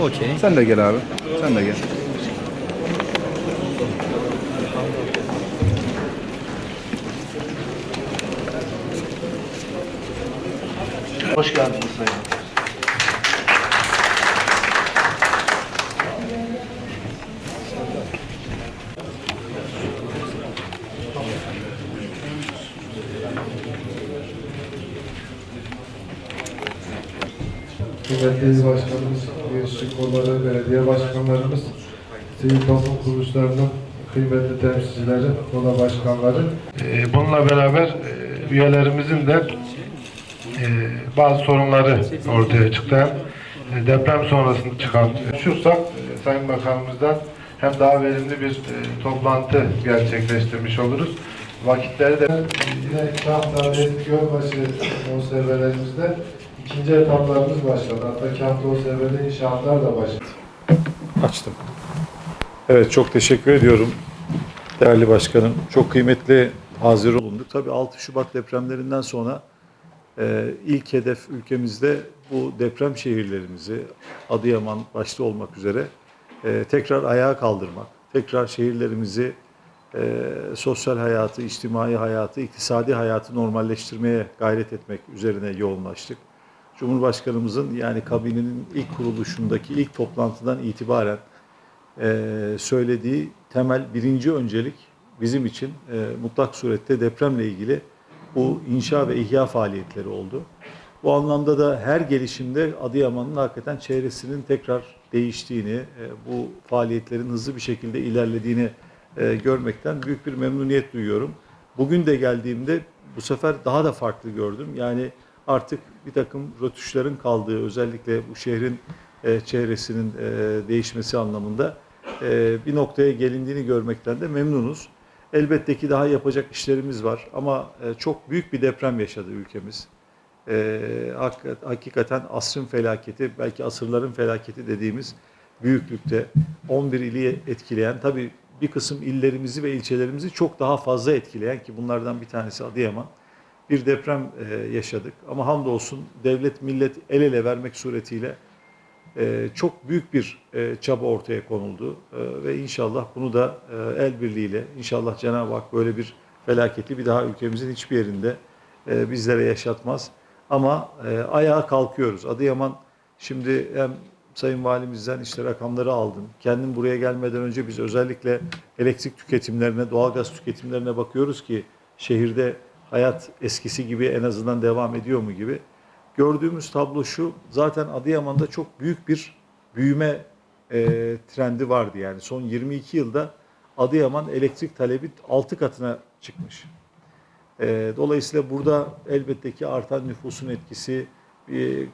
Okey. Sen de gel abi. Sen de gel. Hoş geldiniz Sayın. Kıymetli başkanımız, gençlik kolları, belediye başkanlarımız, sivil toplum kuruluşlarının kıymetli temsilcileri, oda başkanları. Ee, Bununla beraber e, üyelerimizin de e, bazı sorunları ortaya çıktı. E, deprem sonrasında çıkan şursak e, Sayın Bakanımızdan hem daha verimli bir toplantı gerçekleştirmiş oluruz. Vakitleri de yine Kamp'ta ve Gölbaşı OSB'lerimizde ikinci etaplarımız başladı. Hatta Kamp OSB'de inşaatlar da başladı. Açtım. Evet çok teşekkür ediyorum değerli başkanım. Çok kıymetli hazır olunduk. Tabii 6 Şubat depremlerinden sonra e, ilk hedef ülkemizde bu deprem şehirlerimizi Adıyaman başta olmak üzere e, tekrar ayağa kaldırmak. Tekrar şehirlerimizi e, sosyal hayatı, içtimai hayatı, iktisadi hayatı normalleştirmeye gayret etmek üzerine yoğunlaştık. Cumhurbaşkanımızın yani kabinenin ilk kuruluşundaki ilk toplantıdan itibaren e, söylediği temel birinci öncelik bizim için e, mutlak surette depremle ilgili bu inşa ve ihya faaliyetleri oldu. Bu anlamda da her gelişimde Adıyaman'ın hakikaten çevresinin tekrar değiştiğini, e, bu faaliyetlerin hızlı bir şekilde ilerlediğini e, görmekten büyük bir memnuniyet duyuyorum. Bugün de geldiğimde bu sefer daha da farklı gördüm. Yani artık bir takım rötuşların kaldığı özellikle bu şehrin e, çevresinin e, değişmesi anlamında e, bir noktaya gelindiğini görmekten de memnunuz. Elbette ki daha yapacak işlerimiz var ama e, çok büyük bir deprem yaşadı ülkemiz. E, hak- hakikaten asrın felaketi, belki asırların felaketi dediğimiz büyüklükte 11 ili etkileyen, tabii bir kısım illerimizi ve ilçelerimizi çok daha fazla etkileyen ki bunlardan bir tanesi Adıyaman bir deprem e, yaşadık. Ama hamdolsun devlet millet el ele vermek suretiyle e, çok büyük bir e, çaba ortaya konuldu. E, ve inşallah bunu da e, el birliğiyle, inşallah Cenab-ı Hak böyle bir felaketi bir daha ülkemizin hiçbir yerinde e, bizlere yaşatmaz. Ama e, ayağa kalkıyoruz. Adıyaman şimdi hem Sayın Valimizden işte rakamları aldım. Kendim buraya gelmeden önce biz özellikle elektrik tüketimlerine, doğalgaz tüketimlerine bakıyoruz ki şehirde hayat eskisi gibi en azından devam ediyor mu gibi. Gördüğümüz tablo şu, zaten Adıyaman'da çok büyük bir büyüme e, trendi vardı. Yani son 22 yılda Adıyaman elektrik talebi 6 katına çıkmış. E, dolayısıyla burada elbette ki artan nüfusun etkisi, e,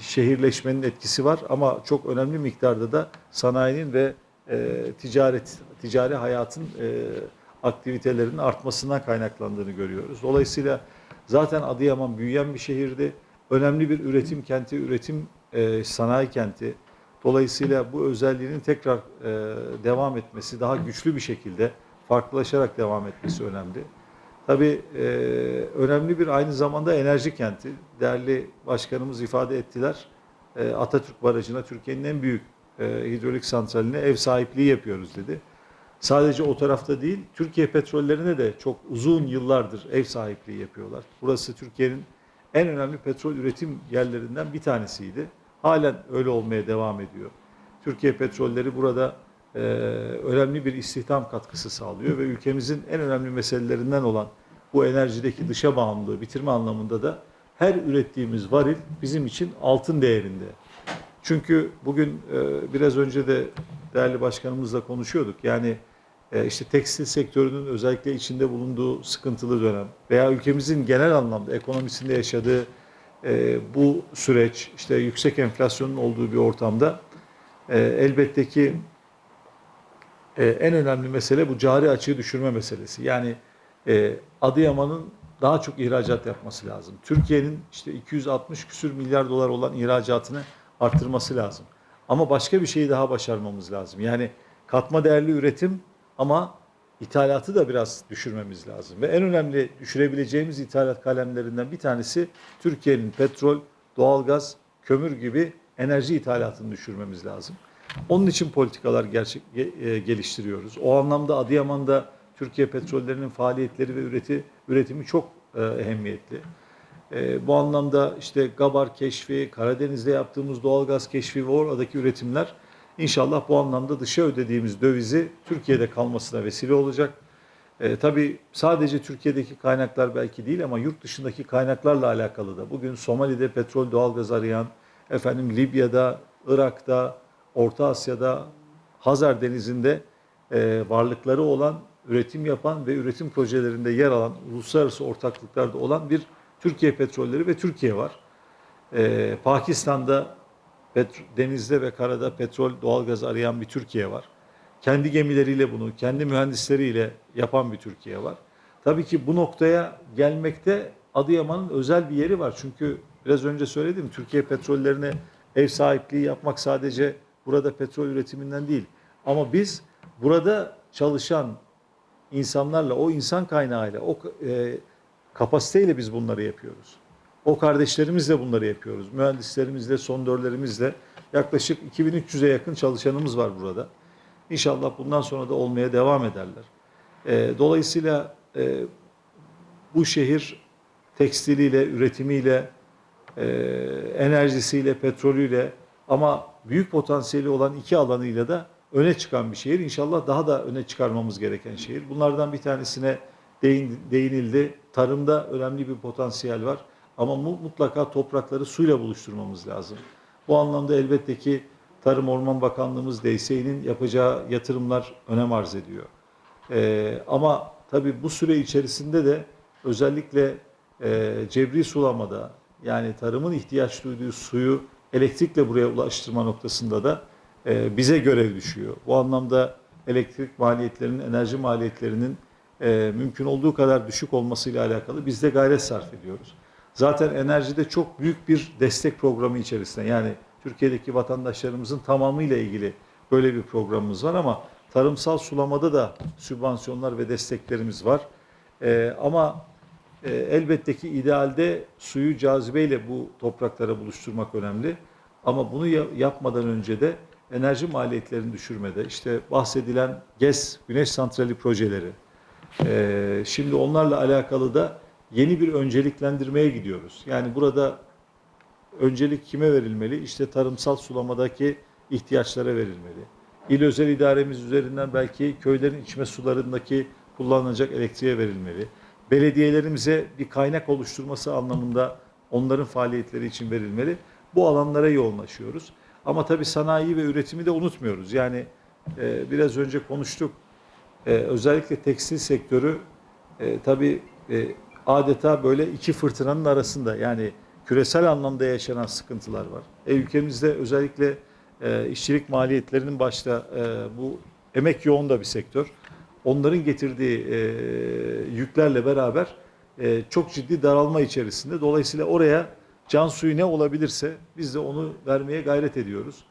şehirleşmenin etkisi var ama çok önemli miktarda da sanayinin ve e, ticaret, ticari hayatın e, aktivitelerinin artmasından kaynaklandığını görüyoruz. Dolayısıyla zaten Adıyaman büyüyen bir şehirdi. Önemli bir üretim kenti, üretim e, sanayi kenti. Dolayısıyla bu özelliğinin tekrar e, devam etmesi, daha güçlü bir şekilde farklılaşarak devam etmesi önemli. Tabii e, önemli bir aynı zamanda enerji kenti. Değerli başkanımız ifade ettiler. E, Atatürk Barajı'na Türkiye'nin en büyük e, hidrolik santraline ev sahipliği yapıyoruz dedi. Sadece o tarafta değil, Türkiye petrollerine de çok uzun yıllardır ev sahipliği yapıyorlar. Burası Türkiye'nin en önemli petrol üretim yerlerinden bir tanesiydi. Halen öyle olmaya devam ediyor. Türkiye petrolleri burada e, önemli bir istihdam katkısı sağlıyor ve ülkemizin en önemli meselelerinden olan bu enerjideki dışa bağımlılığı bitirme anlamında da her ürettiğimiz varil bizim için altın değerinde. Çünkü bugün e, biraz önce de değerli başkanımızla konuşuyorduk. Yani işte tekstil sektörünün özellikle içinde bulunduğu sıkıntılı dönem veya ülkemizin genel anlamda ekonomisinde yaşadığı e, bu süreç, işte yüksek enflasyonun olduğu bir ortamda e, elbette ki e, en önemli mesele bu cari açığı düşürme meselesi. Yani e, Adıyaman'ın daha çok ihracat yapması lazım. Türkiye'nin işte 260 küsür milyar dolar olan ihracatını arttırması lazım. Ama başka bir şeyi daha başarmamız lazım. Yani katma değerli üretim ama ithalatı da biraz düşürmemiz lazım. Ve en önemli düşürebileceğimiz ithalat kalemlerinden bir tanesi Türkiye'nin petrol, doğalgaz, kömür gibi enerji ithalatını düşürmemiz lazım. Onun için politikalar gerçek, ge- e, geliştiriyoruz. O anlamda Adıyaman'da Türkiye petrollerinin faaliyetleri ve üreti, üretimi çok e, ehemmiyetli. E, bu anlamda işte Gabar keşfi, Karadeniz'de yaptığımız doğalgaz keşfi ve oradaki üretimler inşallah bu anlamda dışa ödediğimiz dövizi Türkiye'de kalmasına vesile olacak. E, tabii sadece Türkiye'deki kaynaklar belki değil ama yurt dışındaki kaynaklarla alakalı da. Bugün Somali'de petrol doğalgaz arayan, efendim Libya'da, Irak'ta, Orta Asya'da, Hazar Denizi'nde e, varlıkları olan, üretim yapan ve üretim projelerinde yer alan, uluslararası ortaklıklarda olan bir Türkiye petrolleri ve Türkiye var. E, Pakistan'da petro- denizde ve karada petrol, doğalgaz arayan bir Türkiye var. Kendi gemileriyle bunu, kendi mühendisleriyle yapan bir Türkiye var. Tabii ki bu noktaya gelmekte Adıyaman'ın özel bir yeri var. Çünkü biraz önce söyledim Türkiye petrollerine ev sahipliği yapmak sadece burada petrol üretiminden değil. Ama biz burada çalışan insanlarla, o insan kaynağıyla, o e, kapasiteyle biz bunları yapıyoruz. O kardeşlerimizle bunları yapıyoruz. Mühendislerimizle, sondörlerimizle yaklaşık 2300'e yakın çalışanımız var burada. İnşallah bundan sonra da olmaya devam ederler. E, dolayısıyla e, bu şehir tekstiliyle, üretimiyle, e, enerjisiyle, petrolüyle ama büyük potansiyeli olan iki alanıyla da öne çıkan bir şehir. İnşallah daha da öne çıkarmamız gereken şehir. Bunlardan bir tanesine değin, değinildi. Tarımda önemli bir potansiyel var. Ama mu- mutlaka toprakları suyla buluşturmamız lazım. Bu anlamda elbette ki Tarım Orman Bakanlığımız DSİ'nin yapacağı yatırımlar önem arz ediyor. Ee, ama tabii bu süre içerisinde de özellikle e, cebri sulamada yani tarımın ihtiyaç duyduğu suyu elektrikle buraya ulaştırma noktasında da e, bize görev düşüyor. Bu anlamda elektrik maliyetlerinin, enerji maliyetlerinin e, mümkün olduğu kadar düşük olmasıyla alakalı biz de gayret sarf ediyoruz. Zaten enerjide çok büyük bir destek programı içerisinde yani Türkiye'deki vatandaşlarımızın tamamıyla ilgili böyle bir programımız var ama tarımsal sulamada da sübvansiyonlar ve desteklerimiz var. Ee, ama e, elbette ki idealde suyu cazibeyle bu topraklara buluşturmak önemli. Ama bunu ya- yapmadan önce de enerji maliyetlerini düşürmede işte bahsedilen GES, güneş santrali projeleri, ee, şimdi onlarla alakalı da yeni bir önceliklendirmeye gidiyoruz. Yani burada öncelik kime verilmeli? İşte tarımsal sulamadaki ihtiyaçlara verilmeli. İl özel idaremiz üzerinden belki köylerin içme sularındaki kullanılacak elektriğe verilmeli. Belediyelerimize bir kaynak oluşturması anlamında onların faaliyetleri için verilmeli. Bu alanlara yoğunlaşıyoruz. Ama tabii sanayi ve üretimi de unutmuyoruz. Yani e, biraz önce konuştuk. E, özellikle tekstil sektörü e, tabii e, adeta böyle iki fırtınanın arasında. Yani küresel anlamda yaşanan sıkıntılar var. E, ülkemizde özellikle e, işçilik maliyetlerinin başta e, bu emek yoğun da bir sektör. Onların getirdiği e, yüklerle beraber e, çok ciddi daralma içerisinde. Dolayısıyla oraya can suyu ne olabilirse biz de onu vermeye gayret ediyoruz.